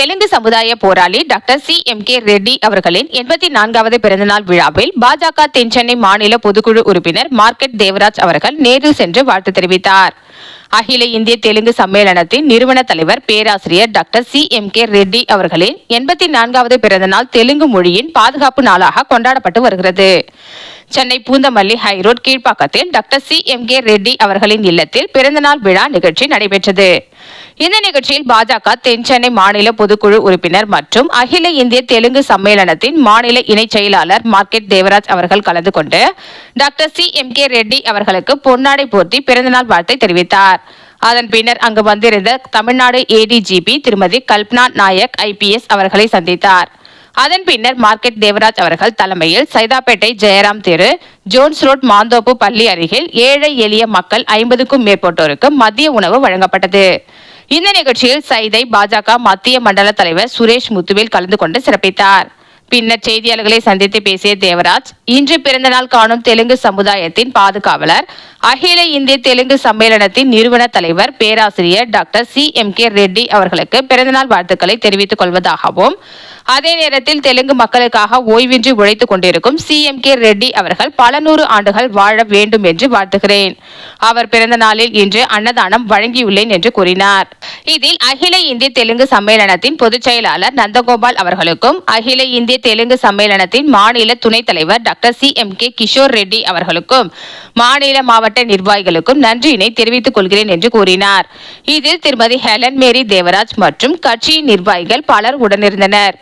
தெலுங்கு சமுதாய போராளி doctor C M K Reddy அவர்களின் எண்பத்தி நான்காவது பிறந்தநாள் விழாவில் பாஜக தென்சென்னை மாநில பொதுக்குழு உறுப்பினர் மார்க்கெட் தேவராஜ் அவர்கள் நேரில் சென்று வாழ்த்து தெரிவித்தார். அகில இந்திய தெலுங்கு சம்மேளனத்தின் நிறுவன தலைவர் பேராசிரியர் doctor C M K Reddy அவர்களின் எண்பத்தி நான்காவது பிறந்தநாள் தெலுங்கு மொழியின் பாதுகாப்பு நாளாக கொண்டாடப்பட்டு வருகிறது. Chennai Poonamallee high road கீழ்ப்பாக்கத்தில் doctor C M K Reddy அவர்களின் இல்லத்தில் பிறந்தநாள் விழா நிகழ்ச்சி நடைபெற்றது. இந்த நிகழ்ச்சியில் பாஜக தென் சென்னை மாநில பொதுக்குழு உறுப்பினர் மற்றும் அகில இந்திய தெலுங்கு சம்மேளனத்தின் மாநில இணைச் செயலாளர் மார்க்கெட் தேவராஜ் அவர்கள் கலந்து கொண்டு doctor C M K Reddy அவர்களுக்கு பொன்னாடை போர்த்தி பிறந்தநாள் வாழ்த்தை தெரிவித்தார். அதன் பின்னர் அங்கு வந்திருந்த தமிழ்நாடு ஏடிஜிபி திருமதி கல்பனா நாயக் ஐபிஎஸ் அவர்களை சந்தித்தார். அதன் பின்னர் மார்க்கெட் தேவராஜ் அவர்கள் தலைமையில் சைதாப்பேட்டை ஜெயராம் தெரு ஜோன்ஸ் ரோட் மாந்தோப்பு பள்ளி அருகில் ஏழை எளிய மக்கள் ஐம்பதுக்கும் மேற்பட்டோருக்கு மதிய உணவு வழங்கப்பட்டது. இந்த நிகழ்ச்சியில் சைதை பாஜக மத்திய மண்டல தலைவர் சுரேஷ் முத்துவேல் கலந்து கொண்டு சிறப்பித்தார். பின்னர் செய்தியாளர்களை சந்தித்து பேசிய தேவராஜ் இன்று பிறந்தநாள் காணும் தெலுங்கு சமுதாயத்தின் பாதுகாவலர் அகில இந்திய தெலுங்கு சம்மேளனத்தின் நிறுவன தலைவர் பேராசிரியர் doctor C. M. K. Reddy அவர்களுக்கு பிறந்தநாள் வாழ்த்துக்களை தெரிவித்துக் கொள்வதாகவும் அதே நேரத்தில் தெலுங்கு மக்களுக்காக ஓய்வின்றி உழைத்துக் கொண்டிருக்கும் சி. எம். கே. ரெட்டி அவர்கள் பல நூறு ஆண்டுகள் வாழ வேண்டும் என்று வாழ்த்துகிறேன். அவர் பிறந்த நாளில் இன்று அன்னதானம் வழங்கியுள்ளேன் என்று கூறினார். இதில் அகில இந்திய தெலுங்கு சம்மேளனத்தின் பொதுச் செயலாளர் நந்தகோபால் அவர்களுக்கும் அகில இந்திய தெலுங்கு சம்மேளனத்தின் மாநில துணைத் தலைவர் doctor C M K Kishore Reddy அவர்களுக்கும் மாநில மாவட்ட நிர்வாகிகளுக்கும் நன்றியினை தெரிவித்துக் கொள்கிறேன் என்று கூறினார். இதில் திருமதி ஹெலன் மேரி தேவராஜ் மற்றும் கட்சியின் நிர்வாகிகள் பலர் உடனிருந்தனர்.